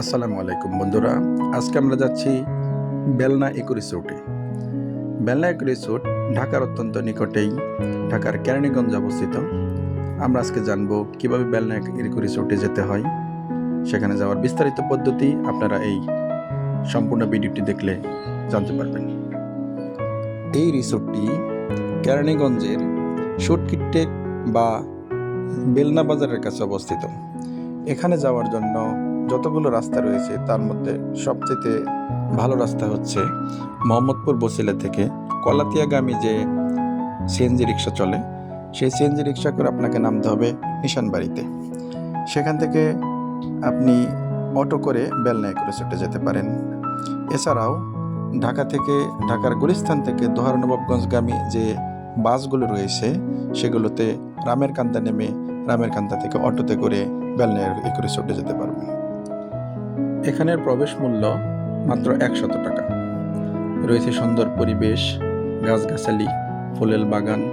আসসালামু আলাইকুম বন্ধুরা। আজকে আমরা যাচ্ছি বেলনা ইকো রিসোর্টে বেলনা ইকো রিসোর্ট ঢাকার অত্যন্ত নিকটেই, ঢাকার কেরানীগঞ্জ অবস্থিত। আমরা আজকে জানব কীভাবে বেলনা ইকো রিসোর্টে যেতে হয়। সেখানে যাওয়ার বিস্তারিত পদ্ধতি আপনারা এই সম্পূর্ণ ভিডিওটি দেখলে জানতে পারবেন। এই রিসোর্টটি কেরানীগঞ্জের সুটকিটেক বা বেলনা বাজারের কাছে অবস্থিত। এখানে যাওয়ার জন্য যতগুলো রাস্তা রয়েছে, তার মধ্যে সবচেয়ে ভালো রাস্তা হচ্ছে মোহাম্মদপুর বসিলা থেকে কলাতিয়াগামী যে সিএনজি রিক্সা চলে, সেই সিএনজি রিক্সা করে আপনাকে নামতে হবে নিশানবাড়িতে। সেখান থেকে আপনি অটো করে বেলনায় করে সেটে যেতে পারেন। এছাড়াও ঢাকা থেকে, ঢাকার গুলিস্থান থেকে দোহার নবাবগঞ্জগামী যে বাসগুলো রয়েছে, সেগুলোতে রামের কান্দা নেমে রামের কান্দা থেকে অটোতে করে বেলনায় করে সেটে যেতে পারবেন। এখানের প্রবেশ মূল্য মাত্র একশত টাকা। রয়েছে সুন্দর পরিবেশ, গাছগাছালি, ফুলের বাগান।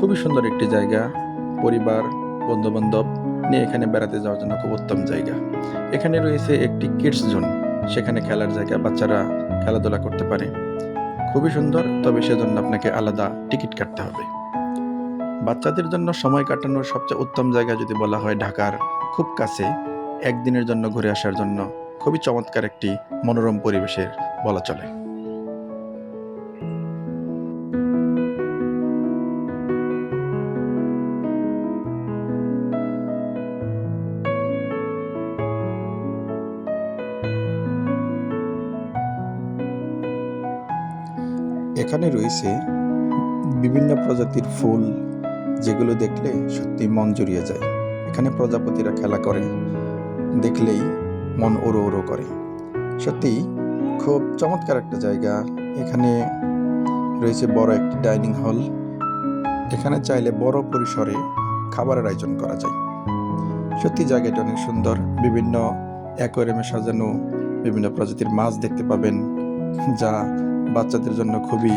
খুবই সুন্দর একটি জায়গা। পরিবার, বন্ধুবান্ধব নিয়ে এখানে বেড়াতে যাওয়ার জন্য খুব উত্তম জায়গা। এখানে রয়েছে একটি কিডস জোন। সেখানে খেলার জায়গা বাচ্চারা খেলাধুলা করতে পারে। খুবই সুন্দর, তবে সেজন্য আপনাকে আলাদা টিকিট কাটতে হবে। বাচ্চাদের জন্য সময় কাটানোর সবচেয়ে উত্তম জায়গা যদি বলা হয় ঢাকার, খুব কাছে। একদিনের জন্য ঘুরে আসার জন্য খুবই চমৎকার একটি মনোরম পরিবেশের বলা চলে। এখানে রয়েছে বিভিন্ন প্রজাতির ফুল, যেগুলো দেখলে সত্যি মন জুড়িয়ে যায়। এখানে প্রজাপতিরা খেলা করে। দেখলেই মন ওড়ো ওড়ো করে। সত্যি, খুব চমৎকার একটা জায়গা। এখানে রয়েছে বড় একটি ডাইনিং হল। এখানে চাইলে বড় পরিসরে খাবারের আয়োজন করা যায়। সত্যি, জায়গাটা অনেক সুন্দর। বিভিন্ন অ্যাকোয়ারিয়ামে সাজানো বিভিন্ন প্রজাতির মাছ দেখতে পাবেন, যা বাচ্চাদের জন্য খুবই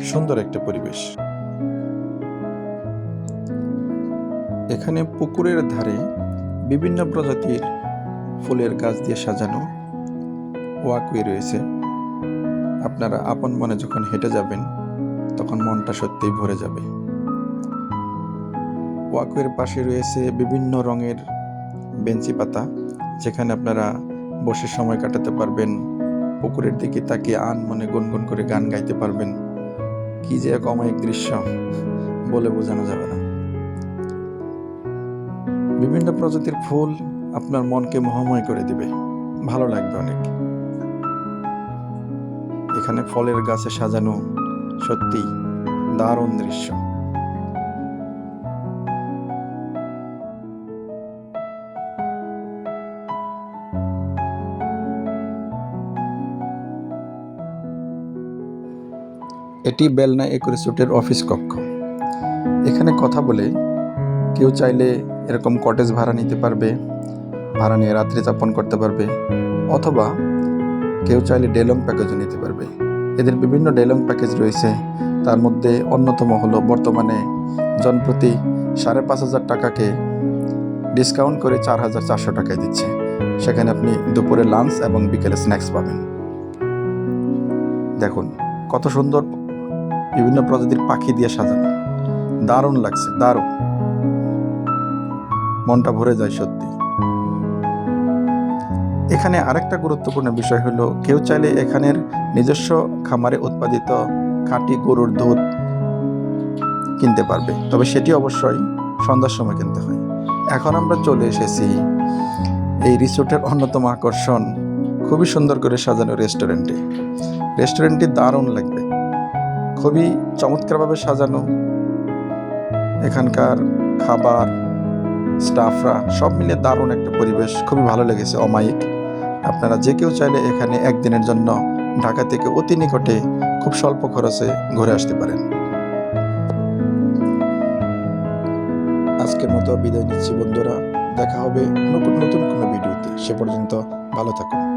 সুন্দর একটা পরিবেশ। এখানে পুকুরের ধারে বিভিন্ন প্রজাতির ফুলের গাছ দিয়ে সাজানো ওয়াকওয়ে রয়েছে। আপনারা আপন মনে যখন হেঁটে যাবেন, তখন মনটা সত্যিই ভরে যাবে। ওয়াকওয়ের পাশে রয়েছে বিভিন্ন রঙের বেঞ্চি পাতা, যেখানে আপনারা বসে সময় কাটাতে পারবেন, পুকুরের দিকে তাকিয়ে আন মনে গুনগুন করে গান গাইতে পারবেন। কি যে এক অমায়িক দৃশ্য, বলে বোঝানো যাবে না। বিভিন্ন প্রজাতির ফুল আপনার মনকে মোহময় করে দিবে। ভালো লাগবে অনেক। এখানে ফলের গাছে সাজানো সত্যি দারুণ দৃশ্য। এটি বেলনা একুরিসুটের অফিস কক্ষ। এখানে কথা বলে কেউ চাইলে এরকম কটেজ ভাড়া নিতে পারবে। ভাড়া নিয়ে রাত্রি যাপন করতে পারবে, অথবা কেউ চাইলে ডেলং প্যাকেজও নিতে পারবে। এদের বিভিন্ন ডেলং প্যাকেজ রয়েছে, তার মধ্যে অন্যতম হলো বর্তমানে জনপ্রতি সাড়ে পাঁচ হাজার টাকাকে ডিসকাউন্ট করে চার হাজার চারশো টাকায় দিচ্ছে। সেখানে আপনি দুপুরে লাঞ্চ এবং বিকেলে স্ন্যাক্স পাবেন। দেখুন, কত সুন্দর বিভিন্ন প্রজাতির পাখি দিয়ে সাজানো। দারুণ লাগছে, দারুণ। মনটা ভরে যায় সত্যি। এখানে আরেকটা গুরুত্বপূর্ণ বিষয় হলো, কেউ চাইলে এখানের নিজস্ব খামারে উৎপাদিত খাঁটি গরুর দুধ কিনতে পারবে। তবে সেটি অবশ্যই সন্ধ্যার সময় কিনতে হয়। এখন আমরা চলে এসেছি এই রিসোর্টের অন্যতম আকর্ষণ, খুবই সুন্দর করে সাজানো রেস্টুরেন্টে রেস্টুরেন্টটি দারুণ লাগবে। খুবই চমৎকারভাবে সাজানো। এখানকার খাবার স্টাফরা সব মিলে দারুণ একটা পরিবেশ। খুবই ভালো লেগেছে, অমায়িক। আপনারা যে কেউ চাইলে এখানে একদিনের জন্য ঢাকা থেকে অতি নিকটে খুব স্বল্প খরচে ঘুরে আসতে পারেন। আজকের মতো বিদায় নিচ্ছি বন্ধুরা। দেখা হবে নতুন নতুন কোনো ভিডিওতে। সে পর্যন্ত ভালো থাকুন।